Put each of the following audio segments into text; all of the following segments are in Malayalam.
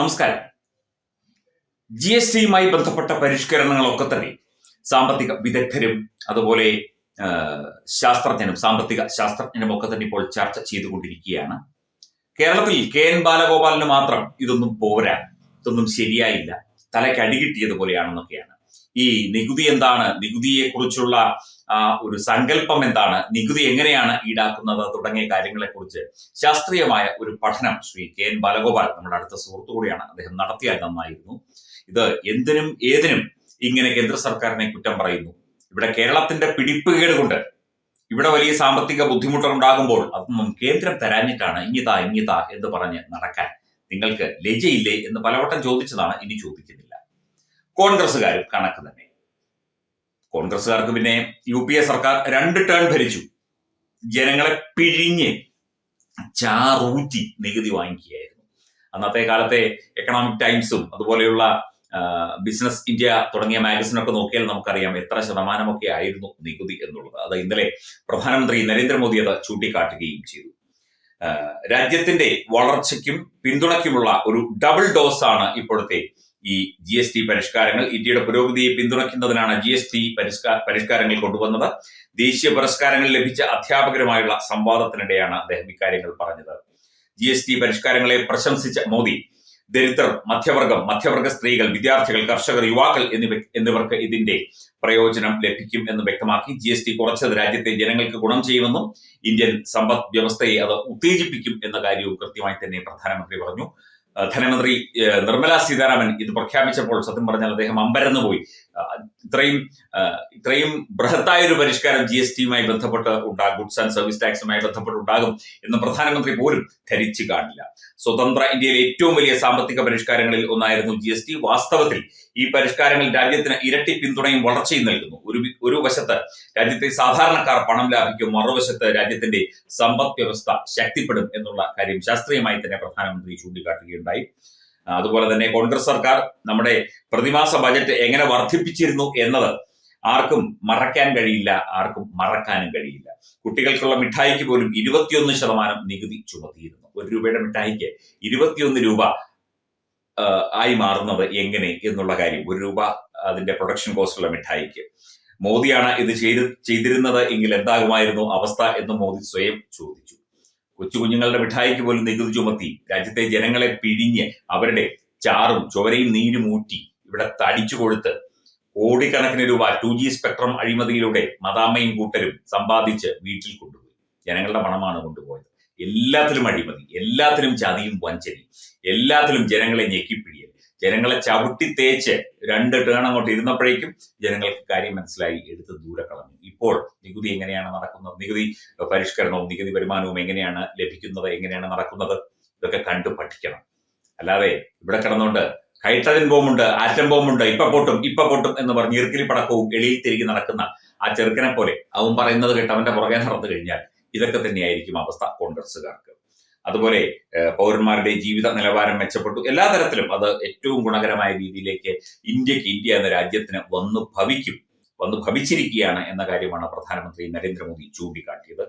നമസ്കാരം. ജി എസ് ടിയുമായി ബന്ധപ്പെട്ട പരിഷ്കരണങ്ങളൊക്കെ തന്നെ സാമ്പത്തിക വിദഗ്ധരും അതുപോലെ ശാസ്ത്രജ്ഞനും സാമ്പത്തിക ശാസ്ത്രജ്ഞനും ഒക്കെ തന്നെ ഇപ്പോൾ ചർച്ച ചെയ്തുകൊണ്ടിരിക്കുകയാണ്. കേരളത്തിൽ കെ എൻ ബാലഗോപാലിന് മാത്രം ഇതൊന്നും പോരാ ഇതൊന്നും ശരിയായില്ല. തലയ്ക്ക് അടികിട്ടിയതുപോലെയാണെന്നൊക്കെയാണ് ഈ നികുതി എന്താണ്? നികുതിയെ കുറിച്ചുള്ള ഒരു സങ്കല്പം എന്താണ്? നികുതി എങ്ങനെയാണ് ഈടാക്കുന്നത്? തുടങ്ങിയ കാര്യങ്ങളെക്കുറിച്ച് ശാസ്ത്രീയമായ ഒരു പഠനം ശ്രീ കെ എൻ ബാലഗോപാൽ നമ്മുടെ അടുത്ത സുഹൃത്തു കൂടിയാണ് അദ്ദേഹം നടത്തിയാൽ നന്നായിരുന്നു ഇത് എന്തിനും ഏതിനും ഇങ്ങനെ കേന്ദ്ര സർക്കാരിനെ കുറ്റം പറയുന്നു. ഇവിടെ കേരളത്തിന്റെ പിടിപ്പുകേട് കൊണ്ട് ഇവിടെ വലിയ സാമ്പത്തിക ബുദ്ധിമുട്ടുകൾ ഉണ്ടാകുമ്പോൾ അതൊന്നും കേന്ദ്രം തരാഞ്ഞിട്ടാണ് ഇങ്ങിതാ ഇങ്ങിതാ എന്ന് പറഞ്ഞ് നടക്കാൻ. നിങ്ങൾക്ക് ലജ്ജയില്ലേ എന്ന് പലവട്ടം ചോദിച്ചതാണ് ഇനി ചോദിക്കുന്നില്ല. കോൺഗ്രസ്സുകാരും കണക്ക് തന്നെ. കോൺഗ്രസ്സുകാർക്ക് പിന്നെ യു പി എ സർക്കാർ രണ്ട് ടേൺ ഭരിച്ചു. ജനങ്ങളെ പിഴിഞ്ഞ് ചാറൂറ്റി നികുതി വാങ്ങിക്കുകയായിരുന്നു. അന്നത്തെ കാലത്തെ എക്കണോമിക് ടൈംസും അതുപോലെയുള്ള ബിസിനസ് ഇന്ത്യ തുടങ്ങിയ മാഗസിനൊക്കെ നോക്കിയാൽ നമുക്കറിയാം എത്ര ശതമാനമൊക്കെ ആയിരുന്നു നികുതി എന്നുള്ളത്. അത് ഇന്നലെ പ്രധാനമന്ത്രി നരേന്ദ്രമോദി അത് ചൂണ്ടിക്കാട്ടുകയും ചെയ്തു. രാജ്യത്തിന്റെ വളർച്ചയ്ക്കും പിന്തുണയ്ക്കുമുള്ള ഒരു ഡബിൾ ഡോസ് ആണ് ഇപ്പോഴത്തെ ഈ ജി എസ് ടി പരിഷ്കാരങ്ങൾ ഇന്ത്യയുടെ പുരോഗതിയെ പിന്തുണയ്ക്കുന്നതിനാണ് ജി എസ് ടി പരിഷ്കാരങ്ങൾ കൊണ്ടുവന്നത്. ദേശീയ പുരസ്കാരങ്ങൾ ലഭിച്ച അധ്യാപകരുമായുള്ള സംവാദത്തിനിടെയാണ് അദ്ദേഹം ഇക്കാര്യങ്ങൾ പറഞ്ഞത്. ജി എസ് ടി പരിഷ്കാരങ്ങളെ പ്രശംസിച്ച മോദി ദരിദ്രർ മധ്യവർഗം മധ്യവർഗ സ്ത്രീകൾ വിദ്യാർത്ഥികൾ കർഷകർ യുവാക്കൾ എന്നിവ എന്നിവർക്ക് ഇതിന്റെ പ്രയോജനം ലഭിക്കും എന്ന് വ്യക്തമാക്കി ജി എസ് ടി കുറച്ചത് രാജ്യത്തെ ജനങ്ങൾക്ക് ഗുണം ചെയ്യുമെന്നും ഇന്ത്യൻ സമ്പദ് വ്യവസ്ഥയെ അത് ഉത്തേജിപ്പിക്കും എന്ന കാര്യവും കൃത്യമായി തന്നെ പ്രധാനമന്ത്രി പറഞ്ഞു. ധനമന്ത്രി നിർമ്മലാ സീതാരാമൻ ഇത് പ്രഖ്യാപിച്ചപ്പോൾ സത്യം പറഞ്ഞാൽ അദ്ദേഹം അമ്പരന്ന് പോയി ആ, ഇത്രയും ഇത്രയും ബൃഹത്തായ ഒരു പരിഷ്കാരം ജി എസ് ടിയുമായി ബന്ധപ്പെട്ട് ഉണ്ടാകും ഗുഡ്സ് ആൻഡ് സർവീസ് ടാക്സുമായി ബന്ധപ്പെട്ട് ഉണ്ടാകും എന്ന് പ്രധാനമന്ത്രി പോലും ധരിച്ചു കാണില്ല. സ്വതന്ത്ര ഇന്ത്യയിലെ ഏറ്റവും വലിയ സാമ്പത്തിക പരിഷ്കാരങ്ങളിൽ ഒന്നായിരുന്നു ജി എസ് ടി വാസ്തവത്തിൽ ഈ പരിഷ്കാരങ്ങൾ രാജ്യത്തിന് ഇരട്ടി പിന്തുണയും വളർച്ചയും നൽകുന്നു. ഒരു ഒരു വശത്ത് രാജ്യത്തെ സാധാരണക്കാർ പണം ലാഭിക്കും മറുവശത്ത് രാജ്യത്തിന്റെ സമ്പദ് വ്യവസ്ഥ ശക്തിപ്പെടും എന്നുള്ള കാര്യം ശാസ്ത്രീയമായി തന്നെ പ്രധാനമന്ത്രി ചൂണ്ടിക്കാട്ടുകയുണ്ടായി. അതുപോലെ തന്നെ കോൺഗ്രസ് സർക്കാർ നമ്മുടെ പ്രതിമാസ ബജറ്റ് എങ്ങനെ വർദ്ധിപ്പിച്ചിരുന്നു എന്നത് ആർക്കും മറക്കാൻ കഴിയില്ല ആർക്കും മറക്കാനും കഴിയില്ല. കുട്ടികൾക്കുള്ള മിഠായിക്ക് പോലും ഇരുപത്തിയൊന്ന് ശതമാനം നികുതി ചുമത്തിയിരുന്നു. ഒരു രൂപയുടെ മിഠായിക്ക് ഇരുപത്തിയൊന്ന് രൂപ ആയി മാറുന്നത് എങ്ങനെ എന്നുള്ള കാര്യം ഒരു രൂപ അതിന്റെ പ്രൊഡക്ഷൻ കോസ്റ്റുള്ള മിഠായിക്ക്. മോദിയാണ് ഇത് ചെയ്ത് ചെയ്തിരുന്നത് എങ്കിൽ എന്താകുമായിരുന്നു അവസ്ഥ എന്ന് മോദി സ്വയം ചോദിച്ചു. കൊച്ചു കുഞ്ഞുങ്ങളുടെ മിഠായിക്ക് പോലും നികുതി ചുമത്തി. രാജ്യത്തെ ജനങ്ങളെ പിഴിഞ്ഞ് അവരുടെ ചാറും ചുവരയും നീരും ഊറ്റി ഇവിടെ തടിച്ചു കൊടുത്ത് കോടിക്കണക്കിന് രൂപ ടു ജി സ്പെക്ട്രം അഴിമതിയിലൂടെ മതാമ്മയും കൂട്ടരും സമ്പാദിച്ച് വീട്ടിൽ കൊണ്ടുപോയി. ജനങ്ങളുടെ പണമാണ് കൊണ്ടുപോയത്. എല്ലാത്തിലും അഴിമതി എല്ലാത്തിലും ചതിയും വഞ്ചനയും എല്ലാത്തിലും ജനങ്ങളെ ഞെക്കിപ്പിടിയൽ ജനങ്ങളെ ചവിട്ടി തേച്ച് രണ്ട് ടേൺ അങ്ങോട്ട് ഇരുന്നപ്പോഴേക്കും ജനങ്ങൾക്ക് കാര്യം മനസ്സിലായി എടുത്ത് ദൂരെ കളഞ്ഞു. ഇപ്പോൾ നികുതി എങ്ങനെയാണ് നടക്കുന്നത്? നികുതി പരിഷ്കരണവും നികുതി വരുമാനവും എങ്ങനെയാണ് ലഭിക്കുന്നത്? എങ്ങനെയാണ് നടക്കുന്നത്? ഇതൊക്കെ കണ്ടു പഠിക്കണം. അല്ലാതെ ഇവിടെ കിടന്നുകൊണ്ട് ഹൈഡ്രജൻ ബോംബുണ്ട് ആറ്റം ബോംബുണ്ട് ഇപ്പൊ പൊട്ടും ഇപ്പൊ പൊട്ടും എന്ന് പറഞ്ഞ് ഇറുക്കിലി പടക്കവും എളിയിൽ തിരികെ നടക്കുന്ന ആ ചെറുക്കനെ പോലെ അവൻ പറയുന്നത് കേട്ട് അവന്റെ പുറകെ നടന്നു കഴിഞ്ഞാൽ ഇതൊക്കെ തന്നെയായിരിക്കും അവസ്ഥ കോൺഗ്രസ്സുകാർക്ക്. അതുപോലെ പൗരന്മാരുടെ ജീവിത നിലവാരം മെച്ചപ്പെട്ടു. എല്ലാ തരത്തിലും അത് ഏറ്റവും ഗുണകരമായ രീതിയിലേക്ക് ഇന്ത്യയ്ക്ക് ഇന്ത്യ എന്ന രാജ്യത്തിന് വന്നു ഭവിക്കും വന്നു ഭവിച്ചിരിക്കുകയാണ് എന്ന കാര്യമാണ് പ്രധാനമന്ത്രി നരേന്ദ്രമോദി ചൂണ്ടിക്കാട്ടിയത്.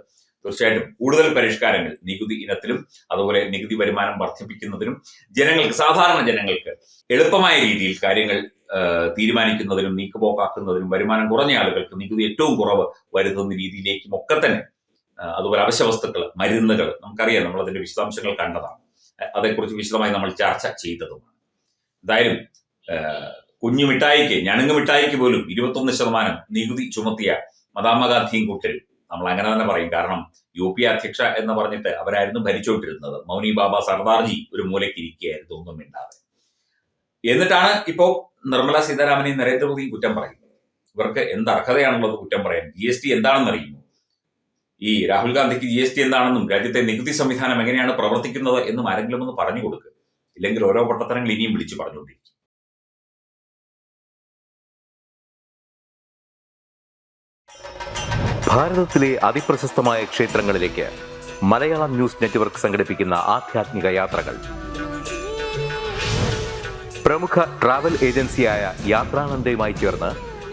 തീർച്ചയായിട്ടും കൂടുതൽ പരിഷ്കാരങ്ങൾ നികുതി ഇനത്തിലും അതുപോലെ നികുതി വരുമാനം വർദ്ധിപ്പിക്കുന്നതിനും ജനങ്ങൾക്ക് സാധാരണ ജനങ്ങൾക്ക് എളുപ്പമായ രീതിയിൽ കാര്യങ്ങൾ തീരുമാനിക്കുന്നതിനും നീക്കുപോക്കാക്കുന്നതിനും വരുമാനം കുറഞ്ഞ ആളുകൾക്ക് നികുതി ഏറ്റവും കുറവ് വരുത്തുന്ന രീതിയിലേക്കും ഒക്കെ തന്നെ അതുപോലെ അവശ്യ വസ്തുക്കൾ മരുന്നുകൾ നമുക്കറിയാം നമ്മൾ അതിന്റെ വിശദാംശങ്ങൾ കണ്ടതാണ്. അതേക്കുറിച്ച് വിശദമായി നമ്മൾ ചർച്ച ചെയ്തതുമാണ്. എന്തായാലും കുഞ്ഞു മിഠായിക്ക് ഞണുങ്ങ് മിഠായിക്ക് പോലും ഇരുപത്തൊന്ന് ശതമാനം നികുതി ചുമത്തിയ മദാമ്മഗാന്ധിയും കൂട്ടരും നമ്മൾ അങ്ങനെ തന്നെ പറയും. കാരണം യു പി അധ്യക്ഷ എന്ന് പറഞ്ഞിട്ട് അവരായിരുന്നു ഭരിച്ചുകൊണ്ടിരുന്നത്. മൗനി ബാബ സർദാർജി ഒരു മൂലയ്ക്ക് ഇരിക്കുകയായിരുന്നു ഒന്നും മിണ്ടാതെ. എന്നിട്ടാണ് ഇപ്പോ നിർമ്മല സീതാരാമനെയും നരേന്ദ്രമോദിയും കുറ്റം പറയുന്നത്. ഇവർക്ക് എന്ത് അർഹതയാണുള്ളത് കുറ്റം പറയാൻ? ജി എസ് ടി എന്താണെന്ന് അറിയുന്നു ഈ രാഹുൽ ഗാന്ധിക്ക് ജി എസ് ടി എന്താണെന്നും രാജ്യത്തെ നികുതി സംവിധാനം എങ്ങനെയാണ് പ്രവർത്തിക്കുന്നത് എന്നും ആരെങ്കിലും ഒന്ന് പറഞ്ഞു കൊടുക്കുക ഇല്ലെങ്കിൽ ഓരോ പൊട്ടത്തരങ്ങൾ ഇനിയും വിളിച്ചു പറഞ്ഞുകൊണ്ടിരിക്കും. ഭാരതത്തിലെ അതിപ്രശസ്തമായ ക്ഷേത്രങ്ങളിലേക്ക് മലയാളം ന്യൂസ് നെറ്റ്വർക്ക് സംഘടിപ്പിക്കുന്ന ആധ്യാത്മിക യാത്രകൾ. പ്രമുഖ ട്രാവൽ ഏജൻസിയായ യാത്രാനന്ദയുമായി ചേർന്ന്